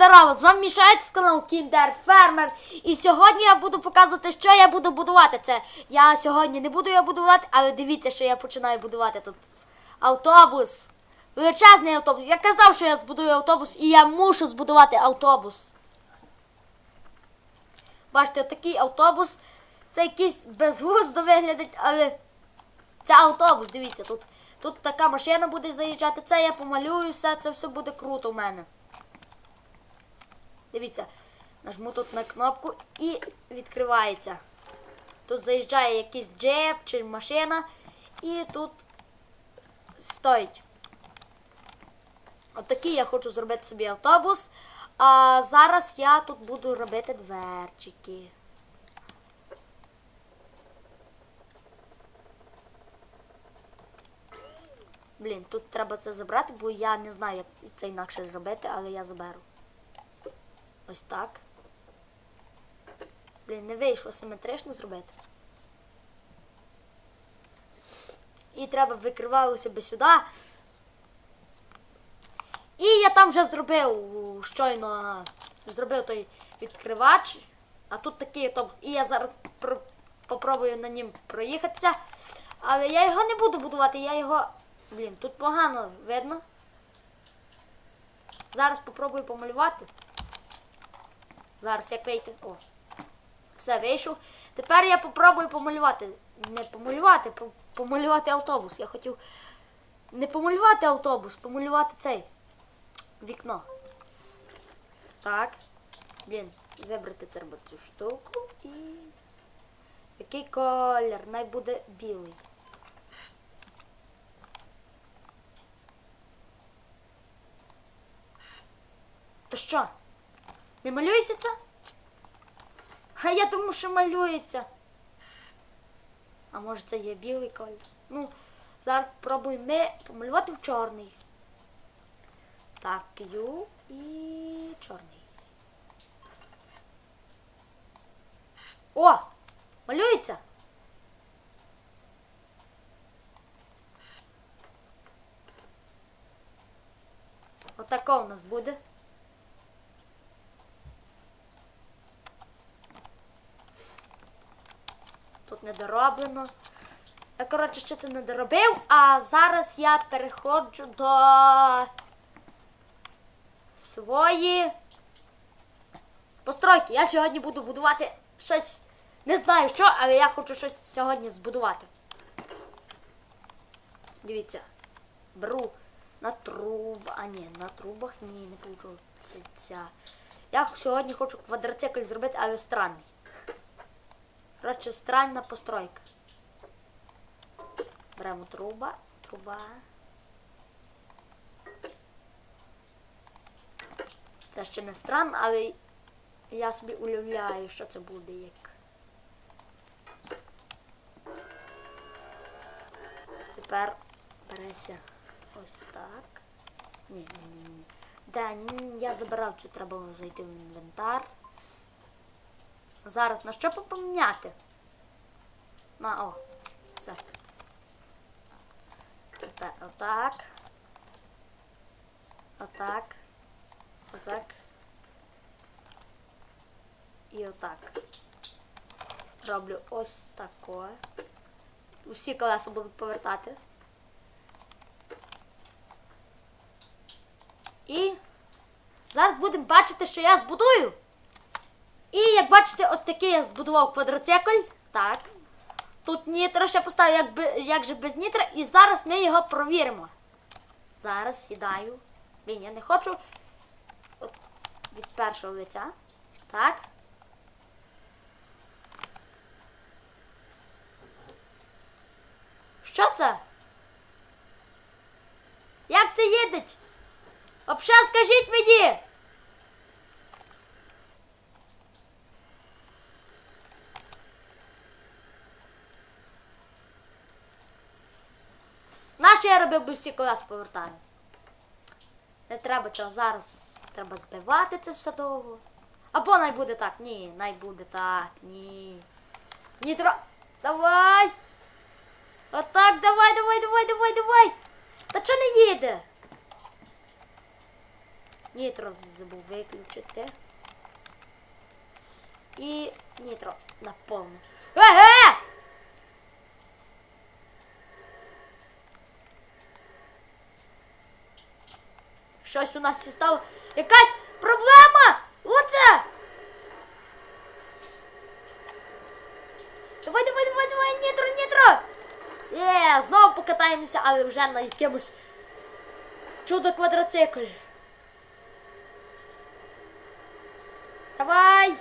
Здорово, з вами Мішаєць з каналу Кіндер Фермер. І сьогодні я буду показувати, що я буду будувати. Це я сьогодні не буду його будувати, але дивіться, що я починаю будувати тут. Автобус. Величезний автобус. Я казав, що я збудую автобус, і я мушу збудувати автобус. Бачите, отакий автобус. Це якийсь безглуздо виглядить, але це автобус, дивіться, тут, тут така машина буде заїжджати. Це я помалюю все, це все буде круто в мене. Дивіться, нажму тут на кнопку і відкривається. Тут заїжджає якийсь джеп чи машина, і тут стоїть. Отакий я хочу зробити собі автобус. А зараз я тут буду робити дверчики. Блін, тут треба це забрати, бо я не знаю, як це інакше зробити, але я заберу. Ось так. Блін, не вийшло симетрично зробити. І треба викривали себе сюди. І я там вже зробив щойно зробив той відкривач. А тут такий автобус. І я зараз про- попробую на нім проїхатися. Але я його не буду будувати, я його. Блін, тут погано видно. Зараз попробую помалювати. Зараз як вийти. О. Все, вийшов. Тепер я попробую помалювати. Не помалювати, по- помалювати автобус. Я хотів не помалювати автобус, помалювати цей вікно. Так. Блін, вибрати треба цю штуку і. Який колір? Най буде білий. То що? Не малюється це? А я думаю, що малюється. А може це є білий колір? Ну, зараз спробуємо ми помалювати в чорний. Так, Ю і чорний. О! Малюється! Отако у нас буде. Тут не дороблено. Я, коротше, ще це не доробив, а зараз я переходжу до свої постройки. Я сьогодні буду будувати щось. Не знаю що, але я хочу щось сьогодні збудувати. Дивіться. Беру на труб. А ні, на трубах ні, не получиться. Я сьогодні хочу квадроцикл зробити, але странний. Коротше, странна постройка. Беремо труба, труба. Це ще не странно, але я собі уявляю, що це буде як. Тепер береся ось так. Ні, ні, ні, ні. Да, я забирав цю, треба зайти в інвентар. Зараз на що поміняти? На, о, це. Тепер отак. Отак. Отак. І отак. Роблю ось таке. Усі колеса будуть повертати. І зараз будемо бачити, що я збудую. І як бачите, ось такий я збудував квадроцикл. Так. Тут нітро ще поставив, як, би, як же без нітра, і зараз ми його провіримо. Зараз сідаю. Блін, я не хочу от, від першого лиця. Так. Що це? Як це їдеть? Обша, скажіть мені! Нащо я робив би всі колес повертаю? Не треба цього зараз. Треба збивати це все довго. Або най буде так. Ні, най буде так. Ні. Нітро. Давай. Отак, давай, давай, давай, давай, давай. Та чого не їде? Нітро забув виключити. І нітро наповну. Еге! Щось у нас стало. Якась проблема! Оце! Давай, давай, давай, давай, нітро, нітро! Є, знову покатаємося, але вже на якимось чудо квадроцикль. Давай!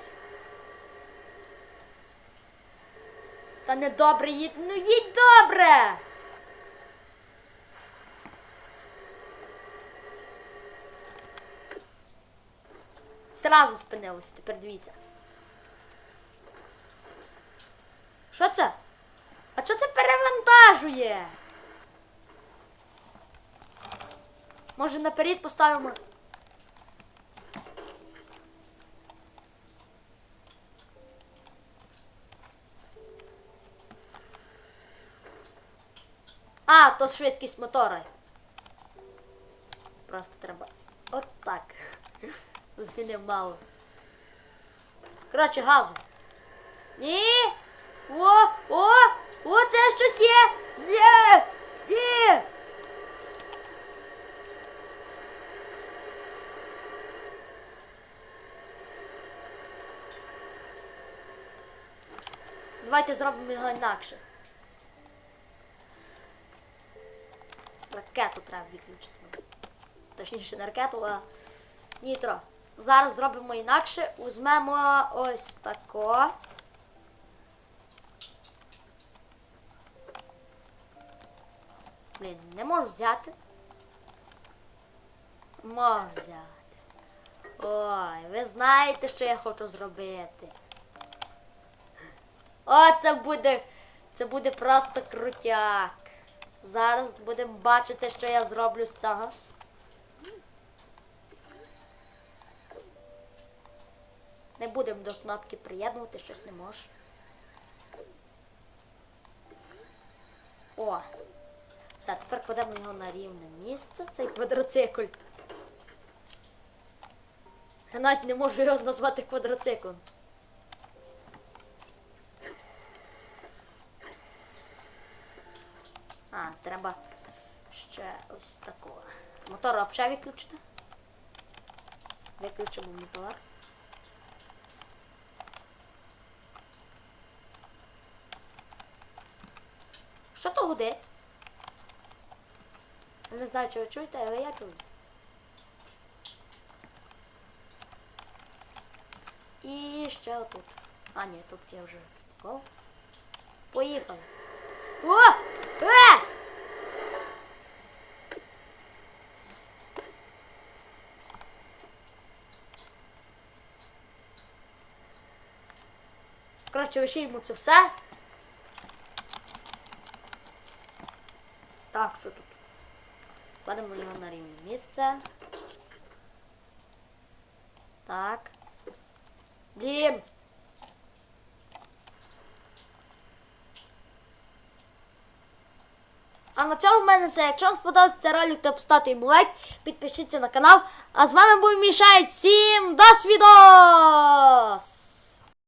Та не добре їдь, ну їдь добре! Зразу спинилось, тепер дивіться. Що це? А що це перевантажує? Може наперед поставимо? А, то швидкість мотора. Просто треба. От так. Мало. Коротше, газу. Ні. О, о, о, це щось є. Є! Є! Давайте зробимо його інакше. Ракету треба виключити. Точніше, не ракету, а нітро. Зараз зробимо інакше. Візьмемо ось тако. Блін, не можу взяти. Можу взяти. Ой, ви знаєте, що я хочу зробити. О, це буде. Це буде просто крутяк. Зараз будемо бачити, що я зроблю з цього. Не будемо до кнопки приєднувати, щось не можу. О! Все, тепер кладемо його на рівне місце, цей квадроцикль. Я навіть не можу його назвати квадроциклом. А, треба ще ось такого. Мотор взагалі виключити. Виключимо мотор. Що то гуде? Я Не знаю, чи ви чуєте, але я чую. І ще отут. А, ні, тут я вже поклав. Поїхали. О! Е! Коротше, вишиємо це все. Так, що тут? Кладемо його на рівне місце. Так. Блін. А на цьому в мене все. Якщо вам сподобався цей ролик, то поставте йому лайк, підпишіться на канал. А з вами був Мішай. Всім до свідос!